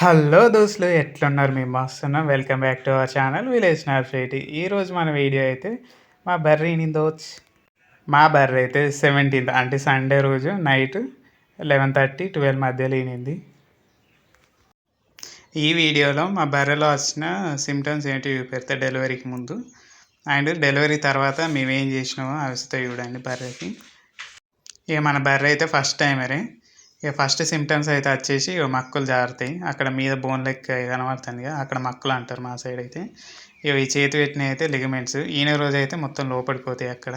Hello దోస్తులు ఎట్లున్నారు మేము వస్తున్నాం welcome back to our channel village స్నాప్సైటీ ఈరోజు మన వీడియో అయితే మా బర్రె దోచ్. మా బర్రె అయితే సెవెంటీన్త్ అంటే సండే రోజు నైట్ లెవెన్ థర్టీ ట్వెల్వ్ మధ్యలో ఈనింది. ఈ వీడియోలో మా బర్రెలో వచ్చిన సిమ్టమ్స్ ఏంటి చూపెడతా డెలివరీకి ముందు. అండ్ డెలివరీ తర్వాత మేము ఏం చేసినామో అవసరం చూడండి బర్రెకి. ఇక మన బర్రె అయితే ఫస్ట్ టైమరే ఇక ఫస్ట్ సింటమ్స్ అయితే వచ్చేసి మక్కులు జారుతాయి. అక్కడ మీద బోన్ లెక్క కనబడుతుంది అక్కడ మక్కులు అంటారు మా సైడ్ అయితే. ఇక ఈ చేతి పెట్టిన అయితే లిగమెంట్స్ ఈయన రోజు అయితే మొత్తం లోపడిపోతాయి అక్కడ.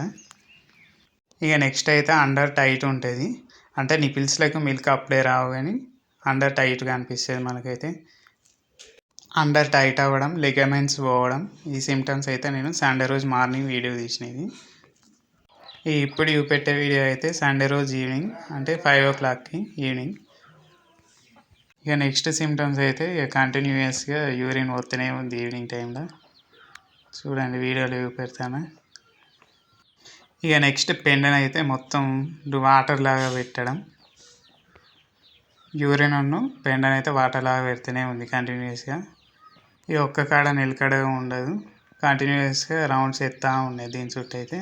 ఇక నెక్స్ట్ అయితే అండర్ టైట్ ఉంటుంది. అంటే నిపిల్స్లకు మిల్క్ అప్పుడే రావు కానీ అండర్ టైట్గా అనిపిస్తుంది మనకైతే. అండర్ టైట్ అవ్వడం లిగమెంట్స్ పోవడం ఈ సిమ్టమ్స్ అయితే నేను సండే రోజు మార్నింగ్ వీడియో తీసినది ఇప్పుడు ఇప్పుడు చూపెట్టే వీడియో అయితే సండే రోజు ఈవినింగ్ అంటే ఫైవ్ ఓ క్లాక్కి ఈవినింగ్. ఇక నెక్స్ట్ సిమ్టమ్స్ అయితే ఇక కంటిన్యూయస్గా యూరిన్ వస్తూనే ఉంది ఈవినింగ్ టైంలో చూడండి వీడియోలు చూపెడతాను ఇక నెక్స్ట్ పెండన్ అయితే మొత్తం వాటర్ లాగా పెట్టడం. యూరిన్ ఉన్ను పెండన్ అయితే వాటర్ లాగా పెడుతూనే ఉంది కంటిన్యూస్గా ఈ ఒక్క కాడ నిలకడగా ఉండదు. కంటిన్యూస్గా రౌండ్స్ ఎత్తా ఉన్నాయి దీని చుట్టూ అయితే.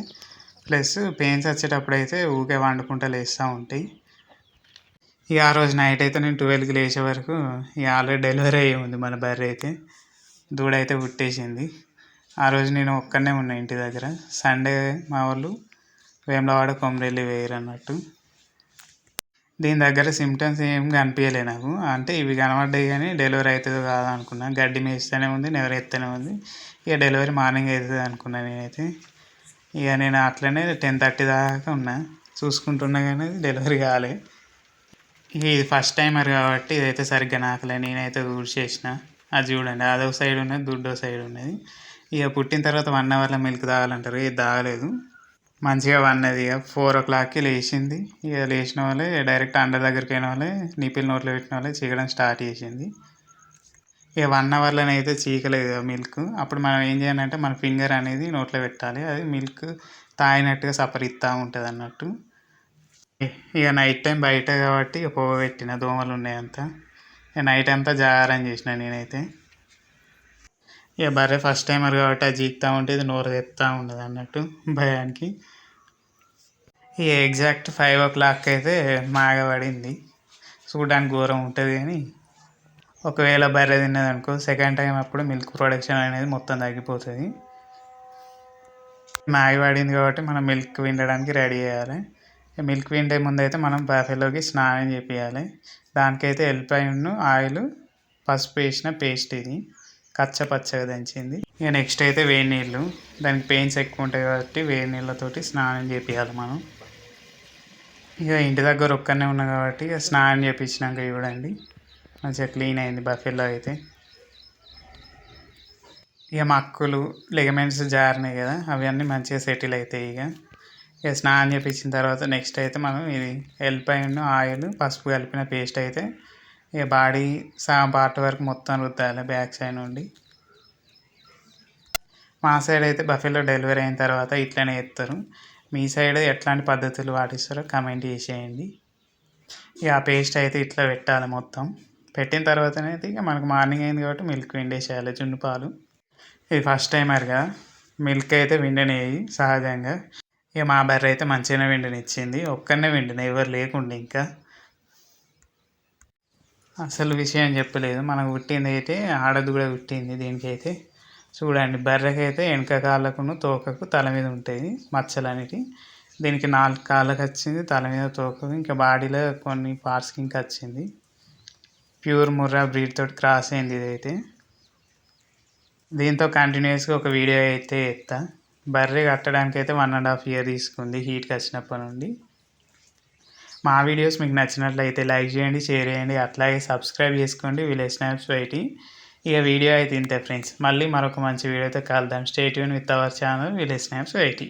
ప్లస్ పెయిన్స్ వచ్చేటప్పుడు అయితే ఊకే వండుకుంటూ లేస్తూ ఉంటాయి ఇక ఆ రోజు నైట్ అయితే నేను ట్వెల్వ్కి లేచే వరకు ఇక ఆల్రెడీ డెలివరీ అయ్యి ఉంది మన బర్రె అయితే. దూడ అయితే పుట్టేసింది. ఆ రోజు నేను ఒక్కనే ఉన్నా ఇంటి దగ్గర. సండే మా వాళ్ళు వేమలవాడ కొమరెల్లి వేయరు అన్నట్టు. దీని దగ్గర సిమ్టమ్స్ ఏం కనిపించలే నాకు. అంటే ఇవి కనబడ్డాయి కానీ డెలివరీ అవుతుందో కాదు అనుకున్నా. గడ్డి మేస్తూనే ఉంది నెవరెత్తనే ఉంది. ఇక డెలివరీ మార్నింగ్ అవుతుంది అనుకున్నా నేనైతే. ఇక నేను అట్లనే టెన్ థర్టీ దాకా ఉన్నా. చూసుకుంటున్నా కానీ డెలివరీ కాలే. ఇది ఫస్ట్ టైమర్ కాబట్టి ఇదైతే సరిగ్గా నాకలే. నేనైతే చేసిన. అది చూడండి. అదో సైడ్ ఉన్నది దుడ్డో సైడ్ ఉన్నది. ఇక పుట్టిన తర్వాత వన్ అవర్లో మిల్క్ తాగాలంటారు. ఇది తాగలేదు. మంచిగా వన్నది ఇక ఫోర్ ఓ క్లాక్కి లేచింది. ఇక లేచిన వాళ్ళే డైరెక్ట్ అండర్ దగ్గరికి అయిన వాళ్ళే నిపిల్ నోట్లో పెట్టిన వాళ్ళే చేయడం స్టార్ట్ చేసింది. ఇక వన్ అవర్లోనే అయితే చీకలేదు మిల్క్. అప్పుడు మనం ఏం చేయాలంటే మన ఫింగర్ అనేది నోట్లో పెట్టాలి. అది మిల్క్ తాగినట్టుగా సపరిస్తూ ఉంటుంది అన్నట్టు. ఇక నైట్ టైం బయట కాబట్టి ఇక పొగ పెట్టిన దోమలు ఉన్నాయంతా ఇక నైట్ అంతా జాగారం చేసిన నేనైతే. ఇక బర్రె ఫస్ట్ టైమర్ కాబట్టి అది జీక్తూ ఉంటే ఇది నోరు తెస్తూ ఉండదు అన్నట్టు భయానికి. ఇక ఎగ్జాక్ట్ ఫైవ్ ఓ క్లాక్ అయితే మాగబడింది. చూడడానికి ఘోరం ఉంటుంది కానీ ఒకవేళ బర్రె తిన్నది అనుకో సెకండ్ టైం అప్పుడు మిల్క్ ప్రొడక్షన్ అనేది మొత్తం తగ్గిపోతుంది. మ్యాగి పడింది కాబట్టి మనం మిల్క్ విండడానికి రెడీ చేయాలి. మిల్క్ విండే ముందు అయితే మనం బఫెలోకి స్నానం చేపియాలి దానికైతే ఎల్లిపాయను ఆయిల్ పసుపు వేసిన పేస్ట్ ఇది. కచ్చ పచ్చగా దంచింది. ఇక నెక్స్ట్ అయితే వేడి నీళ్ళు. దానికి పెయిన్స్ ఎక్కువ ఉంటాయి కాబట్టి వేడి నీళ్ళతోటి స్నానం చేపియాలి మనం. ఇక ఇంటి దగ్గర ఒక్కనే ఉన్నా కాబట్టి ఇక స్నానం చేపించినాక చూడండి మంచిగా క్లీన్ అయింది బఫెల్లో అయితే. ఇక మక్కులు లెగమెంట్స్ జారినాయి కదా అవన్నీ మంచిగా సెటిల్ అవుతాయి ఇక. ఇక స్నానం చేపించిన తర్వాత నెక్స్ట్ అయితే మనం ఇది ఎల్లిపాయను ఆయిల్ పసుపు కలిపిన పేస్ట్ అయితే ఇక బాడీ సగం పార్ట్ వరకు మొత్తం రుద్దాలి బ్యాక్ సైడ్ నుండి. మా సైడ్ అయితే బఫెలో డెలివరీ అయిన తర్వాత ఇట్లనే ఎత్తారు. మీ సైడ్ ఎట్లాంటి పద్ధతులు పాటిస్తారో కమెంట్ చేసేయండి. ఇక ఆ పేస్ట్ అయితే ఇట్లా పెట్టాలి మొత్తం. పెట్టిన తర్వాతనే ఇక మనకు మార్నింగ్ అయింది కాబట్టి మిల్క్ విండేసేయాలి జున్ను పాలు. ఇది ఫస్ట్ టైమర్గా మిల్క్ అయితే విండనేవి సహజంగా. ఇక మా బర్రె అయితే మంచిగానే విండనిచ్చింది ఒక్కనే విండిన ఎవరు లేకుండా ఇంకా. అసలు విషయం చెప్పలేదు. మనకు పుట్టింది అయితే ఆడది కూడా పుట్టింది దీనికైతే. చూడండి బర్రెకి అయితే వెనక కాళ్ళకును తోకకు తల మీద ఉంటాయి మచ్చలు అనేవి దీనికి నాలుగు కాళ్ళకు వచ్చింది తల మీద తోకకు. ఇంకా బాడీలో కొన్ని పార్ట్స్కి ఇంకా వచ్చింది. ప్యూర్ ముర్రా బ్రీడ్ తోటి క్రాస్ అయింది ఇదైతే. దీంతో కంటిన్యూస్గా ఒక వీడియో అయితే ఎత్తా. బర్రె కట్టడానికి అయితే వన్ అండ్ హాఫ్ ఇయర్ తీసుకుంది హీట్కి వచ్చినప్పటి నుండి. మా వీడియోస్ మీకు నచ్చినట్లయితే లైక్ చేయండి షేర్ చేయండి అట్లాగే సబ్స్క్రైబ్ చేసుకోండి విలేజ్ స్నాప్స్ బయటి. ఇక వీడియో అయితే ఇంతే ఫ్రెండ్స్ మళ్ళీ మరొక మంచి వీడియోతో కలుద్దాం. State with our channel village snaps బయటి